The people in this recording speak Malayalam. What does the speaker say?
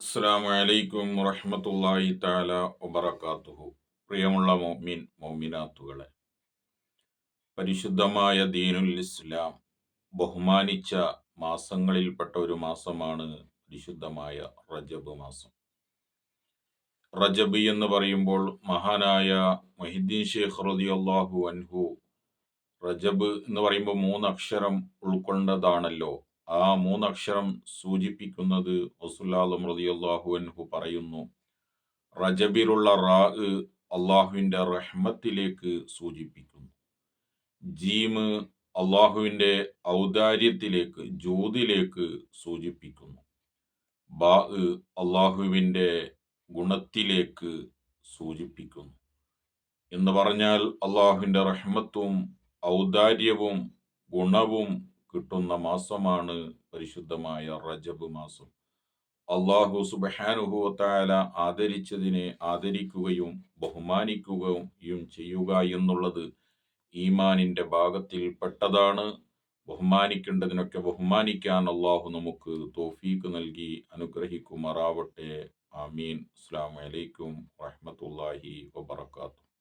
അസ്സാം വലൈക്കും വറഹമത്തല്ലാഹി താല വബറകാതുഹു പ്രിയമുള്ള മോമിൻ മോമിനാത്തുകളെ പരിശുദ്ധമായ ദീനുൽ ഇസ്ലാം ബഹുമാനിച്ച മാസങ്ങളിൽപ്പെട്ട ഒരു മാസമാണ് പരിശുദ്ധമായ റജബ് മാസം. റജബ് എന്ന് പറയുമ്പോൾ മഹാനായ മൊഹിദ്ദീൻ ഷേഖ് റളിയല്ലാഹു അൻഹു റജബ് എന്ന് പറയുമ്പോൾ മൂന്ന് അക്ഷരം ഉൾക്കൊണ്ടതാണല്ലോ ആ മൂന്നക്ഷരം സൂചിപ്പിക്കുന്നത് റളിയല്ലാഹു അൻഹു പറയുന്നു. റജബിലുള്ള റാ അള്ളാഹുവിന്റെ റഹ്മത്തിലേക്ക് സൂചിപ്പിക്കുന്നു. ജീമ് അള്ളാഹുവിന്റെ ഔദാര്യത്തിലേക്ക് ജൂതിലേക്ക് സൂചിപ്പിക്കുന്നു. ബാ അള്ളാഹുവിന്റെ ഗുണത്തിലേക്ക് സൂചിപ്പിക്കുന്നു. എന്ന് പറഞ്ഞാൽ അള്ളാഹുവിന്റെ റഹ്മത്തും ഔദാര്യവും ഗുണവും കിട്ടുന്ന മാസമാണ് പരിശുദ്ധമായ റജബ് മാസം. അള്ളാഹു സുബഹാനുഭവത്തായ ആദരിച്ചതിനെ ആദരിക്കുകയും ബഹുമാനിക്കുകയും ചെയ്യുക എന്നുള്ളത് ഈമാനിന്റെ ഭാഗത്തിൽ പെട്ടതാണ് ബഹുമാനിക്കേണ്ടതിനൊക്കെ ബഹുമാനിക്കാൻ അള്ളാഹു നമുക്ക് തോഫീക്ക് നൽകി അനുഗ്രഹിക്കുമാറാവട്ടെ. ആമീൻ. അസ്സാം വലൈക്കും വാഹമത്തല്ലാഹി വബർക്കാത്തു